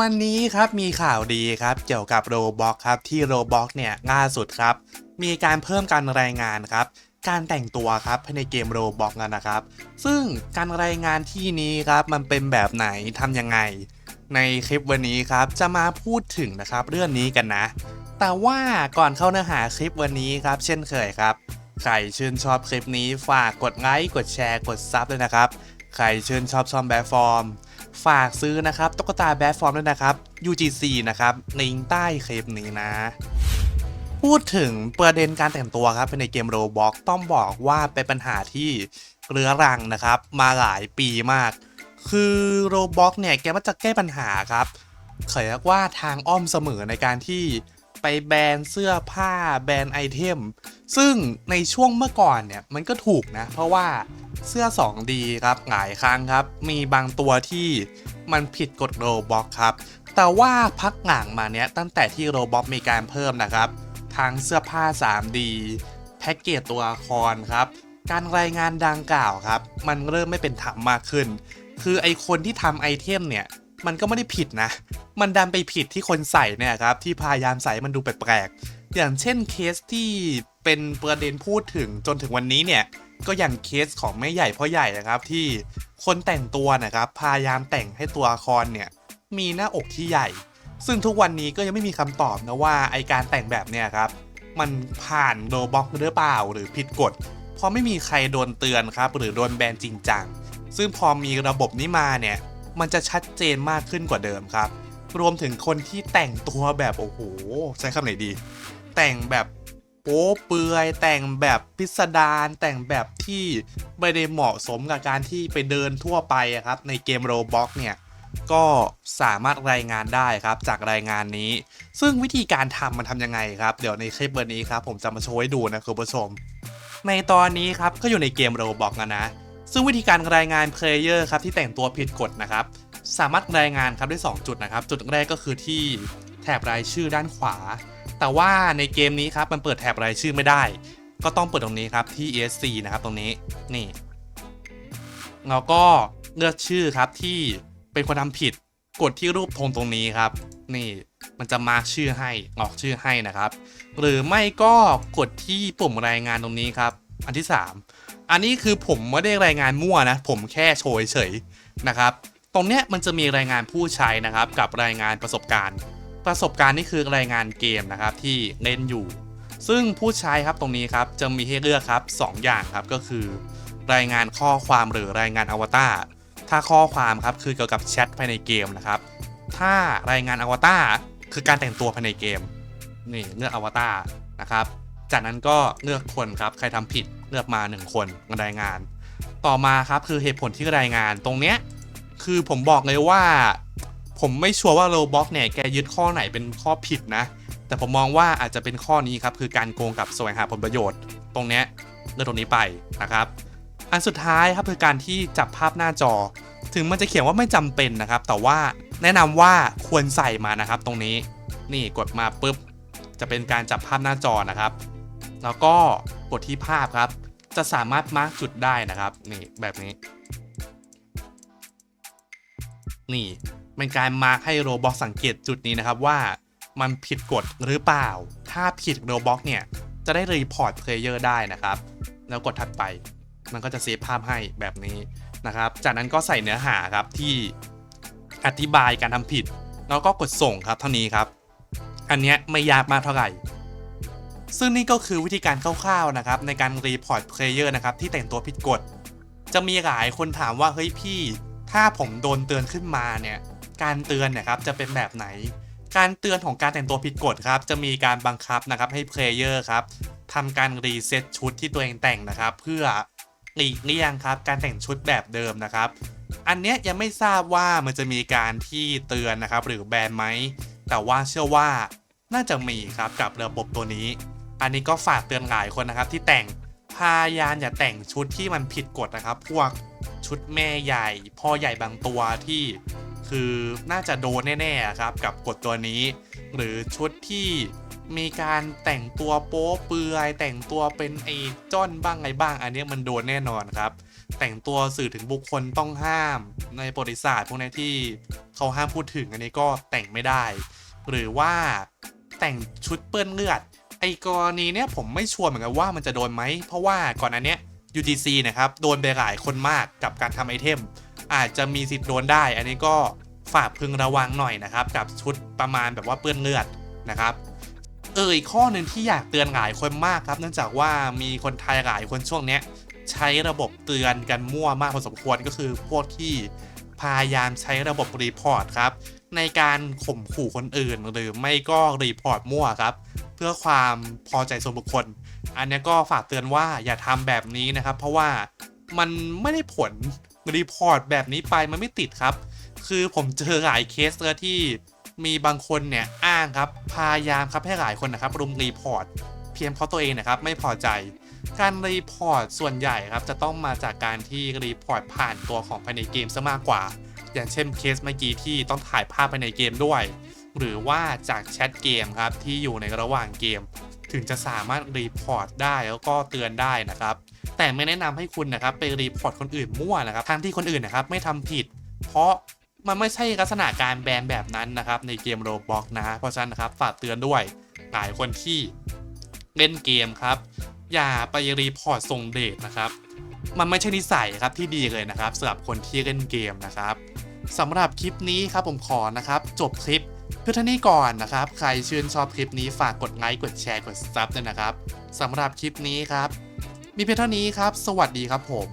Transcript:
วันนี้ครับมีข่าวดีครับเกี่ยวกับโรบอกครับที่โรบอกเนี่ยล่าสุดครับ มีการเพิ่มการรายงานครับ การแต่งตัวครับภายในเกมโรบอกนะครับ ซึ่งการรายงานที่นี้ครับมันเป็นแบบไหนทำยังไง ในคลิปวันนี้ครับจะมาพูดถึงนะครับเรื่องนี้กันนะ แต่ว่าก่อนเข้าเนื้อหาคลิปวันนี้ครับ เช่นเคยครับใครชื่นชอบคลิปนี้ฝากกดไลค์กดแชร์กดซับด้วยนะครับ ใครชื่นชอบซอมแบบฟอร์ม ฝากซื้อนะครับตุ๊กตาแบดฟอร์มด้วยนะครับ UGC นะครับลิงก์ใต้คลิปนี้นะพูดถึงประเด็นการแต่งตัวครับในเกมโรบอกต้องบอกว่าเป็นปัญหาที่เรื้อรังนะครับ มาหลายปีมาก คือโรบอกเนี่ยแกมักจะแก้ปัญหาครับเขาเรียกว่าทางอ้อมเสมอในการที่ ไปแบนเสื้อผ้าแบนไอเทม ซึ่งในช่วงเมื่อก่อนเนี่ยมันก็ถูกนะ เพราะว่าเสื้อ 2D ครับหลายครั้งครับ มีบางตัวที่มันผิดกฎโรบ็อกครับ แต่ว่าพักหลังมาเนี้ยตั้งแต่ที่โรบ็อกมีการเพิ่มนะครับทั้งเสื้อผ้า 3D แพ็กเกจตัวละครครับ การรายงานดังกล่าวครับ มันเริ่มไม่เป็นธรรมมากขึ้น คือไอคนที่ทำไอเทมเนี่ย มันก็ไม่ได้ผิดนะ มันดันไปผิดที่คนใส่เนี่ยครับ ที่พยายามใส่มันดูแปลกๆ อย่างเช่นเคสที่เป็นประเด็นพูดถึงจนถึงวันนี้เนี่ย ก็อย่างเคสของแม่ใหญ่พ่อใหญ่นะครับที่คนแต่งตัวนะครับพยายามแต่งให้ตัวละครเนี่ยมีหน้าอกที่ใหญ่ ซึ่งทุกวันนี้ก็ยังไม่มีคำตอบนะว่าไอการแต่งแบบเนี้ยครับมันผ่านโดบ็อกหรือเปล่าหรือผิดกฎ เพราะไม่มีใครโดนเตือนครับหรือโดนแบนจริงจังซึ่งพอมีระบบนี้มาเนี่ย มันจะชัดเจนมากขึ้นกว่าเดิมครับ รวมถึงคนที่แต่งตัวแบบโอ้โหใช้คำไหนดี แต่งแบบโป๊เปลือยแต่งแบบพิสดารแต่งแบบที่ไม่ได้เหมาะสมกับการที่ไปเดินทั่วไปครับ ในเกมโรบ็อกเนี่ยก็สามารถรายงานได้ครับจากรายงานนี้ ซึ่งวิธีการทำมันทำยังไงครับ เดี๋ยวในคลิปวันนี้ครับผมจะมาโชว์ให้ดูนะคุณผู้ชม ในตอนนี้ครับก็อยู่ในเกมโรบอกนะนะ ซึ่งวิธีการรายงานเพลเยอร์ครับที่แต่งตัวผิดกฎนะครับสามารถรายงานครับได้ 2 จุดนะครับ จุดแรกก็คือที่แถบรายชื่อด้านขวา แต่ว่าในเกมนี้ครับมันเปิดแถบรายชื่อไม่ได้ ก็ต้องเปิดตรงนี้ครับที่ ESC นะครับตรงนี้นี่แล้วก็เลือกชื่อครับที่เป็นคนทำผิดกดที่รูปธงตรงนี้ครับ นี่มันจะมาร์กชื่อให้ออกชื่อให้นะครับ หรือไม่ก็กดที่ปุ่มรายงานตรงนี้ครับ อันที่ 3 อันนี้คือผมไม่ได้รายงานมั่วนะ ผมแค่โชว์เฉยนะครับ ตรงเนี้ยมันจะมีรายงานผู้ใช้นะครับ กับรายงานประสบการณ์ ประสบการณ์นี่คือรายงานเกมนะครับที่เล่นอยู่ ซึ่งผู้ใช้ครับตรงนี้ครับจะมีให้เลือกครับสองอย่างครับก็คือ รายงานข้อความหรือรายงานอวตารถ้าข้อความครับคือเกี่ยวกับแชทภายในเกมนะครับ ถ้ารายงานอวตารคือการแต่งตัวภายในเกมนี่เลือกอวตารนะครับ จากนั้นก็เลือกคนครับใครทำผิด เลือกมา 1 คนรายงาน ต่อมาครับคือเหตุผลที่รายงานตรงเนี้ยคือผมบอกเลยว่า ผมไม่ชัวร์ว่าโรบ็อกเนี่ยแกยึดข้อไหนเป็นข้อผิดนะ แต่ผมมองว่าอาจจะเป็นข้อนี้ครับคือการโกงกับแสวงหาผลประโยชน์ ตรงเนี้ยเลือกตรงนี้ไปนะครับ อันสุดท้ายครับคือการที่จับภาพหน้าจอ ถึงมันจะเขียนว่าไม่จำเป็นนะครับ แต่ว่าแนะนำว่าควรใส่มานะครับ ตรงนี้นี่กดมาปุ๊บจะเป็นการจับภาพหน้าจอนะครับ แล้วก็กดที่ภาพครับ จะสามารถมาร์กจุดได้นะครับนี่แบบนี้ นี่เป็นการมาร์กให้โรบอกสังเกตจุดนี้นะครับว่ามันผิดกฎหรือเปล่า ถ้าผิดโรบอกเนี่ยจะได้รีพอร์ตเพลเยอร์ได้นะครับ แล้วกดถัดไปมันก็จะเซฟภาพให้แบบนี้นะครับ จากนั้นก็ใส่เนื้อหาครับที่อธิบายการทำผิด แล้วก็กดส่งครับเท่านี้ครับ อันเนี้ยไม่ยากมากเท่าไหร่ ซึ่งนี่ก็คือวิธีการคร่าวๆนะครับในการรีพอร์ตเพลเยอร์นะครับที่แต่งตัวผิดกฎ จะมีหลายคนถามว่าเฮ้ยพี่ ถ้าผมโดนเตือนขึ้นมาเนี่ยการเตือนนี่ยครับจะเป็นแบบไหน การเตือนของการแต่งตัวผิดกฎครับจะมีการบังคับนะครับให้เพลเยอร์ครับทำการรีเซ็ตชุดที่ตัวเองแต่งนะครับ เพื่อหลีกเลี่ยงครับการแต่งชุดแบบเดิมนะครับ อันเนี้ยยังไม่ทราบว่ามันจะมีการที่เตือนนะครับหรือแบนไหม แต่ว่าเชื่อว่าน่าจะมีครับกับระบบตัวนี้ อันนี้ก็ฝากเตือนหลายคนนะครับ ที่แต่งพยายามอย่าแต่งชุดที่มันผิดกฎนะครับ พวกชุดแม่ใหญ่พ่อใหญ่บางตัวที่คือน่าจะโดนแน่ๆครับกับกฎตัวนี้ หรือชุดที่มีการแต่งตัวโป๊เปลือยแต่งตัวเป็นไอ้จ้อนบ้างไงบ้าง อันนี้มันโดนแน่นอนครับ แต่งตัวสื่อถึงบุคคลต้องห้าม ในประวัติศาสตร์พวกนี้ที่เขาห้ามพูดถึงอันนี้ก็แต่งไม่ได้ หรือว่าแต่งชุดเปื้อนเลือด ไอ้กรณีเนี้ยผมไม่ชัวร์เหมือนกันว่ามันจะโดนไหม เพราะว่าก่อนอันเนี้ย UTC นะครับ โดนไปหลายคนมากกับการทำไอเทม อาจจะมีสิทธิ์โดนได้ อันนี้ก็ฝากพึงระวังหน่อยนะครับ กับชุดประมาณแบบว่าเปื้อนเลือดนะครับเอออีกข้อหนึ่งที่อยากเตือนหลายคนมากครับ เนื่องจากว่ามีคนไทยหลายคนช่วงเนี้ยใช้ระบบเตือนกันมั่วมากพอสมควรก็คือพวกที่พยายามใช้ระบบรีพอร์ตครับในการข่มขู่คนอื่นหรือไม่ก็รีพอร์ตมั่วครับ พื่อความพอใจส่วนบุคคล อันนี้ก็ฝากเตือนว่าอย่าทำแบบนี้นะครับ เพราะว่ามันไม่ได้ผลรีพอร์ตแบบนี้ไปมันไม่ติดครับ คือผมเจอหลายเคสเลยที่มีบางคนเนี่ยอ้างครับพยายามครับให้หลายคนนะครับรุมรีพอร์ตเพียงเพราะตัวเองนะครับไม่พอใจ การรีพอร์ตส่วนใหญ่ครับจะต้องมาจากการที่รีพอร์ตผ่านตัวของภายในเกมซะมากกว่า อย่างเช่นเคสเมื่อกี้ที่ต้องถ่ายภาพภายในเกมด้วย หรือว่าจากแชทเกมครับที่อยู่ในระหว่างเกม ถึงจะสามารถรีพอร์ตได้แล้วก็เตือนได้นะครับ แต่ไม่แนะนำให้คุณนะครับไปรีพอร์ตคนอื่นมั่วนะครับทั้งที่คนอื่นนะครับไม่ทำผิด เพราะมันไม่ใช่ลักษณะการแบนแบบนั้นนะครับในเกมโรบอกนะเพราะฉะนั้นนะครับฝากเตือนด้วยหลายคนที่เล่นเกมครับ อย่าไปรีพอร์ตส่งเดทนะครับ มันไม่ใช่นิสัยครับที่ดีเลยนะครับสำหรับคนที่เล่นเกมนะครับสำหรับคลิปนี้ครับผมขอนะครับ จบคลิป เพื่อเท่านี้ก่อนนะครับ ใครชื่นชอบคลิปนี้ฝากกดไลค์กดแชร์กดซับด้วยนะครับสำหรับคลิปนี้ครับ มีเพียงเท่านี้ครับ สวัสดีครับผม